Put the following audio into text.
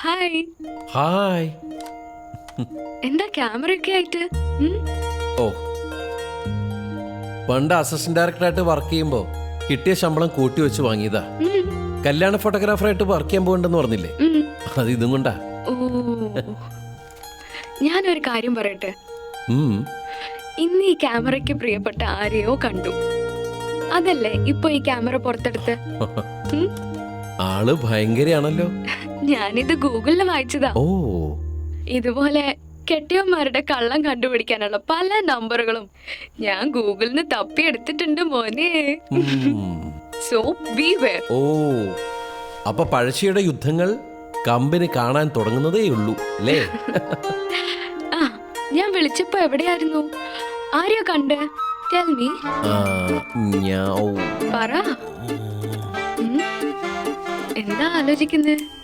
Hi hi എന്താ camera ഒക്കെ ആയിട്ട് ഓ. പണ്ട് അസിസ്റ്റന്റ് ഡയറക്ടറായിട്ട് വർക്ക് ചെയ്യുമ്പോൾ കിട്ടിയ ശമ്പളം കൂട്ടി വെച്ച് വാങ്ങിയതാ. കല്യാണ ഫോട്ടോഗ്രാഫർ ആയിട്ട് വർക്ക് ചെയ്യാൻ പോകണ്ടെന്ന് പറഞ്ഞില്ലേ. അത് ഇതും കൊണ്ടാ. ഞാനൊരു കാര്യം പറയട്ടെ. ഇന്ന് ഈ ക്യാമറയ്ക്ക് പ്രിയപ്പെട്ട ആരെയോ കണ്ടു. അതല്ലേ ഇപ്പൊ ഈ ക്യാമറ പുറത്തെടുത്ത്? ആൾ ഭയങ്കരയാണല്ലോ. ഞാനിത് ഗൂഗിളിൽ വായിച്ചതാ. ഓ. ഇതുപോലെ കെട്ടിയന്മാരുടെ കള്ളം കണ്ടുപിടിക്കാനുള്ള പല നമ്പറുകളും ഞാൻ ഗൂഗിളിൽ നിന്ന് തപ്പിയെടുത്തിട്ടുണ്ട് മോനെ. സോ ബി വെയർ ഓ. അപ്പൊ പഴശ്ശിയുടെ യുദ്ധങ്ങൾ കമ്പനി കാണാൻ തുടങ്ങുന്നതേ ഉള്ളൂ അല്ലേ? ആ ഞാൻ വിളിച്ചപ്പോ എവിടെയായിരുന്നു? ആരെയോ കണ്ട്? Tell me. പറ. എന്താ ആലോചിക്കുന്നത്